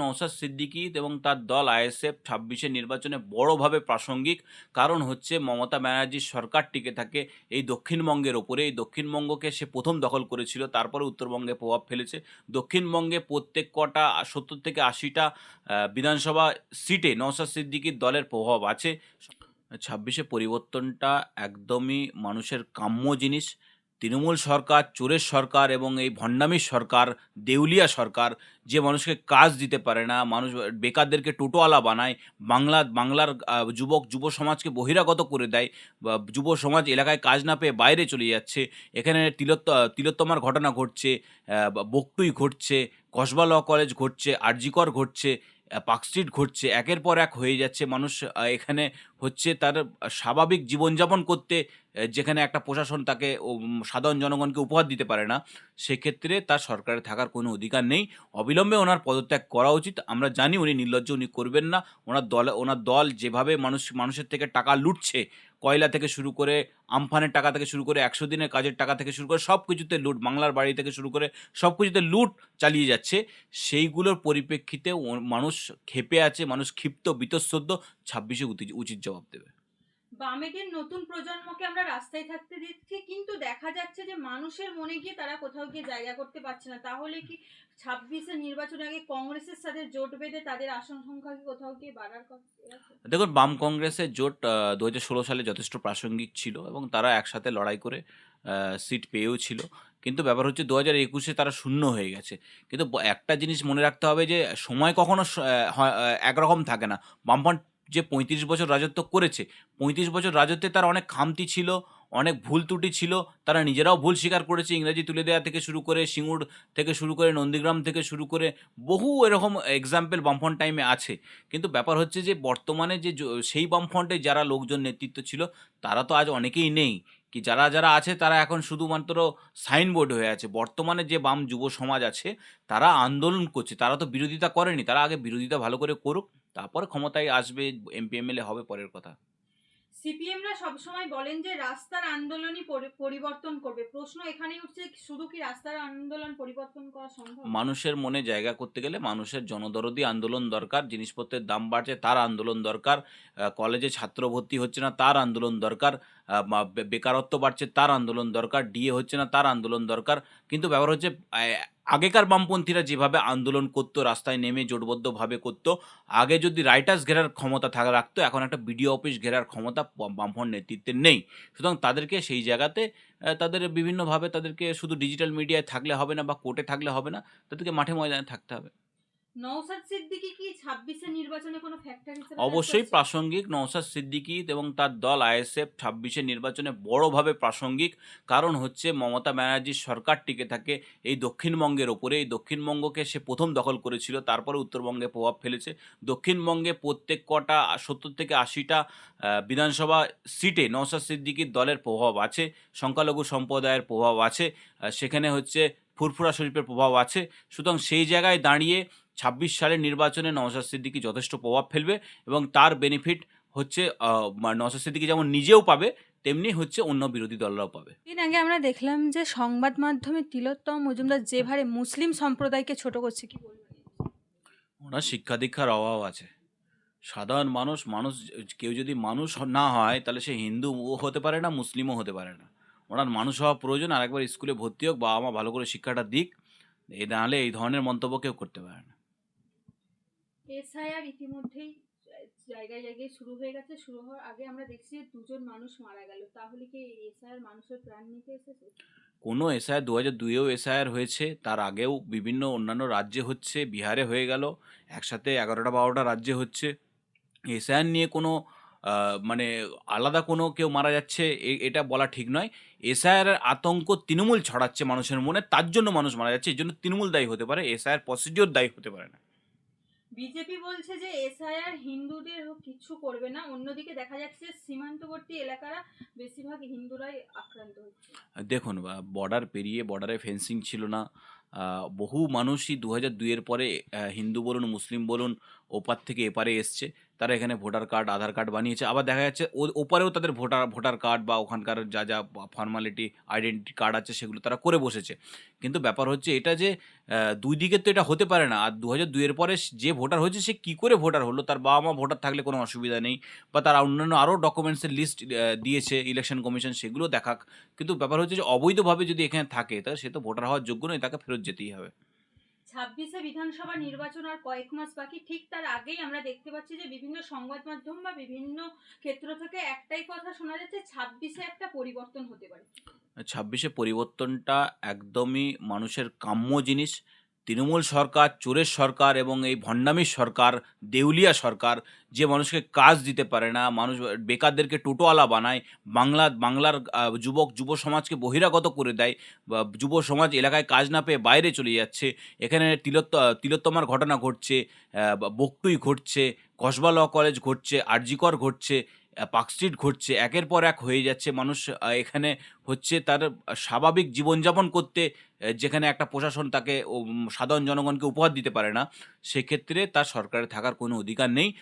নওশাদ সিদ্দিকী এবং তার দল আইএসএফ ছাব্বিশের নির্বাচনে বড়ভাবে প্রাসঙ্গিক কারণ হচ্ছে মমতা ব্যানার্জির সরকার টিকে থাকে এই দক্ষিণবঙ্গের ওপরে। এই দক্ষিণবঙ্গকে সে প্রথম দখল করেছিল, তারপরে উত্তরবঙ্গে প্রভাব ফেলেছে। দক্ষিণবঙ্গে প্রত্যেক কটা সত্তর থেকে আশিটা বিধানসভা সিটে নওশাদ সিদ্দিকীর দলের প্রভাব আছে। ছাব্বিশে পরিবর্তনটা একদমই মানুষের কাম্য জিনিস। তৃণমূল সরকার, চোরের সরকার এবং এই ভণ্ডামির সরকার, দেউলিয়া সরকার যে মানুষকে কাজ দিতে পারে না, মানুষ বেকারদেরকে টোটোওয়ালা বানায়, বাংলা, বাংলার যুবক, যুব সমাজকে বহিরাগত করে দেয় যুব সমাজ এলাকায় কাজ না পেয়ে বাইরে চলে যাচ্ছে, এখানে তিলোত্ত, তিলোত্তমার ঘটনা ঘটছে বকটুই ঘটছে, কসবা ল কলেজ ঘটছে, আরজিকর ঘটছে পার্কস্ট্রিট ঘটছে, একের পর এক হয়ে যাচ্ছে। মানুষ এখানে হচ্ছে তার স্বাভাবিক জীবনযাপন করতে যেখানে একটা প্রশাসন তাকে সাধারণ জনগণকে উপহার দিতে পারে না, সেক্ষেত্রে তার সরকারে থাকার কোনো অধিকার নেই। অবিলম্বে ওনার পদত্যাগ করা উচিত। আমরা জানি উনি নির্লজ্জ, উনি করবেন না। ওনার দল ওনার দল যেভাবে মানুষ, মানুষের থেকে টাকা লুটছে কয়লা থেকে শুরু করে আমফানের টাকা থেকে শুরু করে একশো দিনের কাজের টাকা থেকে শুরু করে সব কিছুতে লুট, বাংলার বাড়ি থেকে শুরু করে সব কিছুতে লুট চালিয়ে যাচ্ছে। সেইগুলোর পরিপ্রেক্ষিতে মানুষ খেপে আছে, মানুষ ক্ষিপ্ত বিতঃসদ্য ছাব্বিশে উচিত জবাব দেবে। বামেদের নতুন প্রজন্মকে আমরা রাস্তায় থাকতে দিচ্ছি কিন্তু দেখা যাচ্ছে যে মানুষের মনে গিয়ে তারা কোথাও গিয়ে জায়গা করতে পারছে না। তাহলে কি ছাব্বিশে নির্বাচন আগে কংগ্রেসের সাথে জোট বেঁধে তাদের আসন সংখ্যা কোথাও গিয়ে বাড়ার দেখুন, বাম কংগ্রেসের জোট দু হাজার ষোলো সালে যথেষ্ট প্রাসঙ্গিক ছিল এবং তারা একসাথে লড়াই করে সিট পেয়েও ছিল। কিন্তু ব্যাপার হচ্ছে দু হাজার একুশে তারা শূন্য হয়ে গেছে। কিন্তু একটা জিনিস মনে রাখতে হবে যে সময় কখনো একরকম থাকে না। বামফ্রন্ট যে পঁয়ত্রিশ বছর রাজত্ব করেছে, পঁয়ত্রিশ বছর রাজত্বে তার অনেক খামতি ছিল, অনেক ভুল ত্রুটি ছিল, তারা নিজেরাও ভুল স্বীকার করেছে। ইংরাজি তুলে দেওয়া থেকে শুরু করে, সিঙ্গুর থেকে শুরু করে, নন্দীগ্রাম থেকে শুরু করে বহু এরকম এক্সাম্পল বামফ্রন্ট টাইমে আছে। কিন্তু ব্যাপার হচ্ছে যে, বর্তমানে যে সেই বামফ্রন্টে যারা লোকজন নেতৃত্ব ছিল, তারা তো আজ অনেকেই নেই। কি যারা যারা আছে তারা এখন শুধুমাত্র সাইনবোর্ড হয়ে আছে। বর্তমানে যে বাম যুব সমাজ আছে, তারা আন্দোলন করছে। তারা তো বিরোধিতা করেনি। তারা আগে বিরোধিতা ভালো করে করুক, তারপর ক্ষমতায় আসবে, এমপি, এমএলএ হবে, পরের কথা। সিপিএমরা সবসময় বলেন যে রাস্তার আন্দোলনই পরিবর্তন করবে। প্রশ্ন এখানেই উঠছে, শুধু কি রাস্তার আন্দোলন পরিবর্তন করা সম্ভব? মানুষের মনে জায়গা করতে গেলে মানুষের জনদরদি আন্দোলন দরকার, জিনিসপত্রের দাম বাড়ছে, তার আন্দোলন দরকার কলেজে ছাত্র ভর্তি হচ্ছে না, তার আন্দোলন দরকার বেকারত্ব বাড়ছে, তার আন্দোলন দরকার, ডিএ হচ্ছে না, তার আন্দোলন দরকার। কিন্তু ব্যাপার হচ্ছে আগেকার বামপন্থীরা যেভাবে আন্দোলন করতো, রাস্তায় নেমে জোটবদ্ধভাবে করতো, আগে যদি রাইটার্স ঘেরার ক্ষমতা থাকা রাখতো, এখন একটা বিডিও অফিস ঘেরার ক্ষমতা বামফ্রন্ট নেতৃত্বের নেই। সুতরাং তাদেরকে সেই জায়গাতে তাদের বিভিন্নভাবে তাদেরকে শুধু ডিজিটাল মিডিয়ায় থাকলে হবে না বা কোর্টে থাকলে হবে না, তাদেরকে মাঠে ময়দানে থাকতে হবে। নৌসাদ সিদ্দিকি কি ছাব্বিশের নির্বাচনে কোনো ফ্যাক্টর হিসেবে অবশ্যই প্রাসঙ্গিক। নওশাদ সিদ্দিকী এবং তার দল আইএসএফ ছাব্বিশের নির্বাচনে বড়ভাবে প্রাসঙ্গিক। কারণ হচ্ছে মমতা ব্যানার্জির সরকার টিকে থাকে এই দক্ষিণবঙ্গের ওপরে। এই দক্ষিণবঙ্গকে সে প্রথম দখল করেছিল তারপরে উত্তরবঙ্গে প্রভাব ফেলেছে। দক্ষিণবঙ্গে প্রত্যেক কটা সত্তর থেকে আশিটা বিধানসভা সিটে নওশাদ সিদ্দিকীর দলের প্রভাব আছে সংখ্যালঘু সম্প্রদায়ের প্রভাব আছে সেখানে হচ্ছে ফুরফুরা শরীফের প্রভাব আছে। সুতরাং সেই জায়গায় দাঁড়িয়ে ছাব্বিশ সালের নির্বাচনে নওশাদ সিদ্দিকী যথেষ্ট প্রভাব ফেলবে এবং তার বেনিফিট হচ্ছে নওশাদ সিদ্দিকী যেমন নিজেও পাবে তেমনি হচ্ছে অন্য বিরোধী দলরাও পাবে। দিন আগে আমরা দেখলাম যে সংবাদ মাধ্যমে তিলোত্তম মজুমদার যে ভারে মুসলিম সম্প্রদায়কে ছোট করছে কি ওনার শিক্ষা দীক্ষার অভাব আছে। সাধারণ মানুষ মানুষ কেউ যদি মানুষ না হয় তাহলে সে হিন্দু হতে পারে না মুসলিমও হতে পারে না। ওনার মানুষ হওয়া প্রয়োজন আর একবার স্কুলে ভর্তি হোক বাবা মা ভালো করে শিক্ষাটা দিক এই নাহলে এই ধরনের মন্তব্য কেউ করতে পারে না। এসআইআর ইতিমধ্যেই জায়গায় জায়গায় শুরু হয়ে গেছে। শুরু হওয়ার আগে আমরা দেখছি যে দুজন মানুষ মারা গেল। তাহলে কি এসআইআর মানুষের প্রাণ নিতে এসেছে? কোনো এসআইআর দু হাজার দুইয়েও এসআইআর হয়েছে। তার আগেও বিভিন্ন অন্যান্য রাজ্যে হচ্ছে। বিহারে হয়ে গেল। একসাথে এগারোটা বারোটা রাজ্যে হচ্ছে। এসআইআর নিয়ে কোনো মানে আলাদা কোনো কেউ মারা যাচ্ছে এটা বলা ঠিক নয়। এসআইআর আতঙ্ক তৃণমূল ছড়াচ্ছে মানুষের মনে। তার জন্য মানুষ মারা যাচ্ছে। এই জন্য তৃণমূল দায়ী হতে পারে। এসআইআর প্রসিডিওর দায়ী হতে পারে না। বিজেপি বলছে যে এসআইআর হিন্দুদের কিছু করবে না। অন্যদিকে দেখা যাচ্ছে সীমান্তবর্তী এলাকারা বেশিরভাগ হিন্দুরাই আক্রান্ত হচ্ছে। দেখুন বর্ডার পেরিয়ে বর্ডারে ফেন্সিং ছিল না। বহু মানুষই দু হাজার দুইয়ের পরে হিন্দু বলুন, মুসলিম বলুন ওপার থেকে এপারে এসছে, তারা এখানে ভোটার কার্ড, আধার কার্ড বানিয়েছে। আবার দেখা যাচ্ছে ওপারেও তাদের ভোটার ভোটার কার্ড বা ওখানকার যা যা ফর্মালিটি আইডেন্টি কার্ড আছে সেগুলো তারা করে বসেছে। কিন্তু ব্যাপার হচ্ছে এটা যে দুই দিকের তো এটা হতে পারে না। আর দু হাজার দুইয়ের পরে যে ভোটার হয়েছে সে কী করে ভোটার হলো? তার বাবা মা ভোটার থাকলে কোনো অসুবিধা নেই। বা তার অন্যান্য আরও ডকুমেন্টসের লিস্ট দিয়েছে ইলেকশন কমিশন সেগুলো দেখাক। কিন্তু ব্যাপার হচ্ছে যে অবৈধভাবে যদি এখানে থাকে তাহলে সে তো ভোটার হওয়ার যোগ্য নয়, তাকে ফেরত যেতেই হবে। ছাব্বিশে বিধানসভা নির্বাচন আর কয়েক মাস বাকি, ঠিক তার আগেই আমরা দেখতে পাচ্ছি যে বিভিন্ন সংবাদ মাধ্যম বা বিভিন্ন ক্ষেত্র থেকে একটাই কথা শোনা যাচ্ছে, ছাব্বিশে একটা পরিবর্তন হতে পারে। ছাব্বিশে পরিবর্তনটা একদমই মানুষের কাম্য জিনিস। তৃণমূল সরকার, চোরের সরকার এবং এই ভণ্ডামির সরকার, দেউলিয়া সরকার যে মানুষকে কাজ দিতে পারে না, মানুষ বেকারদেরকে টোটোওয়ালা বানায়, বাংলা, বাংলার যুবক, যুব সমাজকে বহিরাগত করে দেয় যুব সমাজ এলাকায় কাজ না পেয়ে বাইরে চলে যাচ্ছে, এখানে তিলোত্ত, তিলোত্তমার ঘটনা ঘটছে বকটুই ঘটছে, কসবা ল কলেজ ঘটছে, আরজিকর ঘটছে পার্কস্ট্রিট ঘটছে, একের পর এক হয়ে যাচ্ছে। মানুষ এখানে হচ্ছে তার স্বাভাবিক জীবনযাপন করতে যেখানে একটা প্রশাসন তাকে সাধারণ জনগণকে উপহার দিতে পারে না, সেক্ষেত্রে তার সরকারে থাকার কোনো অধিকার নেই।